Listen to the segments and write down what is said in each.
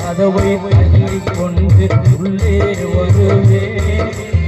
கதவை கொண்டு உள்ளே வருவேன்.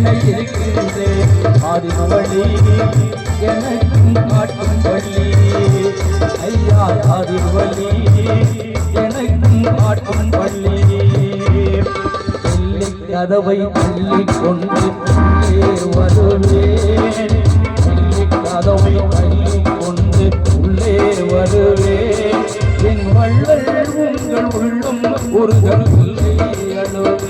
என்ன இருக்கிறது ஆதிமவழி எனக்கும் காட்டும் வழி ஐயா ஆதிமவழி எனக்கும் காட்டும் வழி கதவை தள்ளி கொண்டு வருவே கதவை தள்ளி கொண்டு உள்ளே வருவே என் வள்ளல் உங்கள் உள்ளும் ஒரு கருவில்லை அழுவே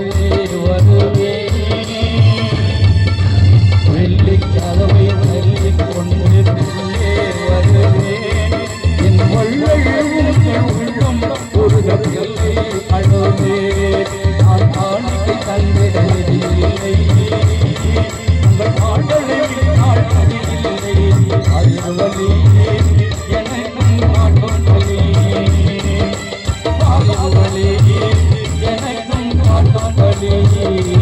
Thank you.